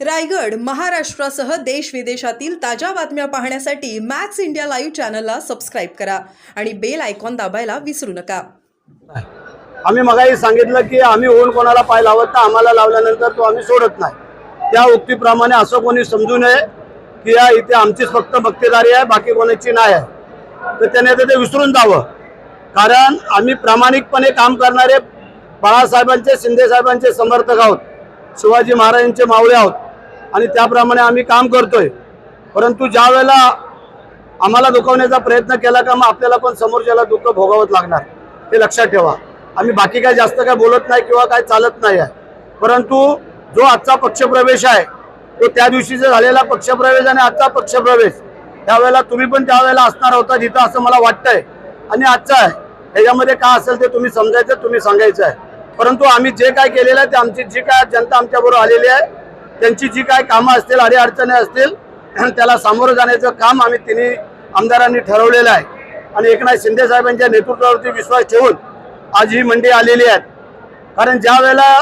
रायगड महाराष्ट्रासह देश विदेशातील ताज्या बातम्या पाहण्यासाठी मॅक्स इंडिया लाईव्ह चॅनलला सबस्क्राईब करा आणि बेल आयकॉन दाबायला विसरू नका. आम्ही मगाही सांगितलं की आम्ही होऊन कोणाला पाय लावत ना आम्हाला लावल्यानंतर तो आम्ही सोडत नाही. त्या उक्तीप्रमाणे असं कोणी समजू नये की या इथे आमचीच फक्त भक्तेदारी आहे बाकी कोणाची नाही आहे. तर त्याने ते विसरून जावं. कारण आम्ही प्रामाणिकपणे काम करणारे बाळासाहेबांचे शिंदे साहेबांचे समर्थक आहोत. शिवाजी महाराजांचे मावळे आहोत. आणि त्याप्रमाणे आम्ही काम करतोय. परंतु ज्या वेळेला आम्हाला दुखवण्याचा प्रयत्न केला का मग आपल्याला पण समोरच्याला दुःख भोगावंच लागणार हे लक्षात ठेवा. आम्ही बाकी काय जास्त काय बोलत नाही किंवा काय चालत नाही आहे. परंतु जो आजचा पक्षप्रवेश आहे तो त्या दिवशीचा झालेला पक्षप्रवेश आणि आजचा पक्षप्रवेश त्यावेळेला तुम्ही पण त्यावेळेला असणार होता जिथं असं मला वाटतंय. आणि आजचा आहे त्याच्यामध्ये काय असेल ते तुम्ही समजायचं तुम्ही सांगायचं आहे. परंतु आम्ही जे काय केलेलं आहे ते आमची जी काय जनता आमच्याबरोबर आलेली आहे त्यांची जी काय कामं असतील अडीअडचणी असतील त्याला सामोरं जाण्याचं काम आम्ही तिन्ही आमदारांनी ठरवलेलं आहे. आणि एकनाथ शिंदे साहेबांच्या नेतृत्वावरती विश्वास ठेवून आज ही मंडी आलेली आहे कारण ज्या वेळेला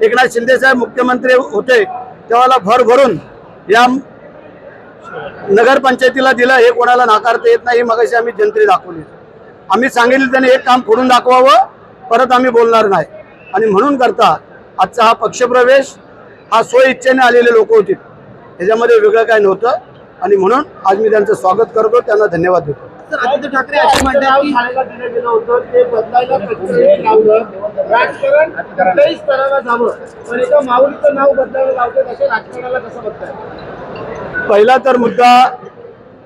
एकनाथ शिंदे साहेब मुख्यमंत्री होते तेव्हाला भर भरून या नगरपंचायतीला दिलं हे कोणाला नाकारता येत नाही मगाशी आम्ही जनतेने दाखवली. आम्ही सांगितलं त्याने एक काम फोडून दाखवावं परत आम्ही बोलणार नाही. आणि म्हणून करता आजचा हा पक्षप्रवेश हा स्वइच्छेने आलेले लोक होते. त्याच्यामध्ये वेगळं काय नव्हतं. आणि म्हणून आज मी त्यांचं स्वागत करतो. त्यांना धन्यवाद देतो. तर आदित्य ठाकरे असे म्हणतात की शाळेला दिलं गेलं होतं. ते बदलायला प्रत्येक लावलं राजकारण कुठल्याही स्तराला जावं. पण एका माऊलीचं नाव बदलायला लावतात असे राजकारणाला कसं बघताय? पहिला तर मुद्दा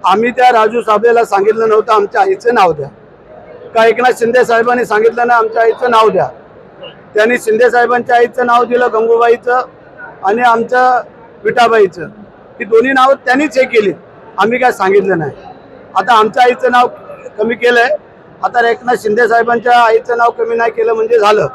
आम्ही त्या राजू साबळेला सांगितलं नव्हतं आमच्या आईचं नाव द्या. का एकनाथ शिंदे साहेबांनी सांगितलं ना आमच्या आईचं नाव द्या. त्यांनी शिंदे साहेबांच्या आईचं नाव दिलं गंगूबाईचं. आणि आमचं विटाबाईचं ही दोन्ही नावं त्यांनीच हे केली. आम्ही काय सांगितलं नाही. आता आमच्या आईचं नाव कमी केलंय. आता एकनाथ शिंदे साहेबांच्या आईचं नाव कमी नाही केलं म्हणजे झालं.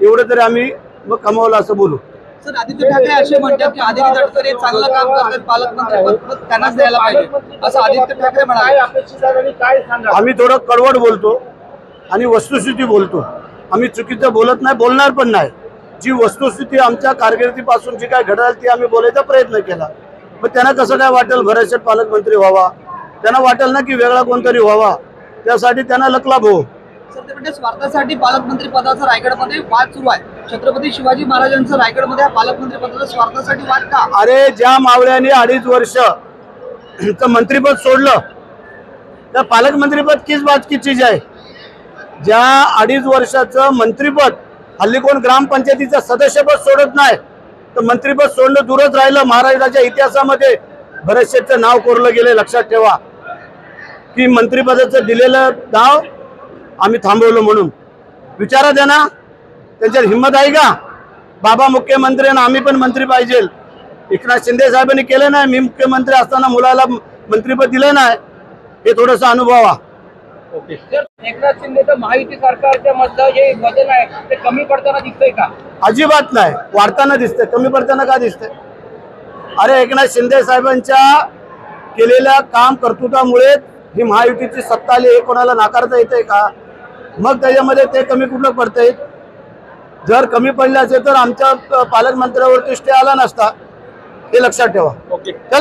एवढं तरी आम्ही मग कमावलं असं बोलू. सर आदित्य ठाकरे असे म्हणतात की आदित्य तटकरे चांगलं काम करतात पालकमंत्री पद पद त्यांनाच द्यायला पाहिजे. असं आदित्य ठाकरे काय म्हणाले अपेक्षित आहे आणि काय सांगा? आम्ही थोडं कडवड बोलतो आणि वस्तुस्थिती बोलतो. आम्ही चुकीचं बोलत नाही बोलणार पण नाही. जी वस्तुस्थिती आमच्या कारकिर्दीपासून जी काय घडल ती आम्ही बोलायचा प्रयत्न केला. मग त्यांना कसं काय वाटेल भरतशेठ पालकमंत्री व्हावा? त्यांना वाटेल ना की वेगळा कोणतरी व्हावा? त्यासाठी त्यांना लकलाभ हो. सर ते म्हणजे स्वार्थासाठी पालकमंत्री पदाचा रायगडमध्ये वाद सुरू आहे. छत्रपती शिवाजी महाराजांचं रायगडमध्ये हा पालकमंत्री पदाचा स्वार्थासाठी वाद का? अरे ज्या मावळ्याने अडीच वर्ष मंत्रीपद सोडलं त्या पालकमंत्रीपद किस चीज आहे? ज्या अडीच वर्षाचं मंत्रीपद हल्ली कोण ग्रामपंचायतीचं सदस्यपद सोडत नाही तर मंत्रीपद सोडणं दूरच राहिलं. महाराष्ट्राच्या इतिहासामध्ये भरतशेठचं नाव कोरलं गेले लक्षात ठेवा. की मंत्रिपदाचं दिलेलं नाव आम्ही थांबवलं म्हणून. विचारा द्या ना त्यांच्यात हिंमत आहे का? बाबा मुख्यमंत्री आणि आम्ही पण मंत्री पाहिजे. एकनाथ शिंदे साहेबांनी केलं नाही मी मुख्यमंत्री असताना मुलाला मंत्रीपद दिलं नाही. हे थोडंसं अनुभवा. एकनाथ शिंदेचं महायुती सरकारच्या मधलं जे वजन आहे ते कमी पडताना दिसतंय का? अजिबात नाही. वाढताना दिसतंय. कमी पडताना का दिसतंय? अरे एकनाथ शिंदे साहेबांच्या केलेल्या काम कर्तृत्वामुळे ही महायुतीची सत्ता आली हे कोणाला नाकारता येते का? मग त्याच्यामध्ये ते कमी कुठलं पडतंय? जर कमी पडले असेल तर आमच्या पालकमंत्र्यावरती स्टे आला नसता. हे लक्षात ठेवा. चला.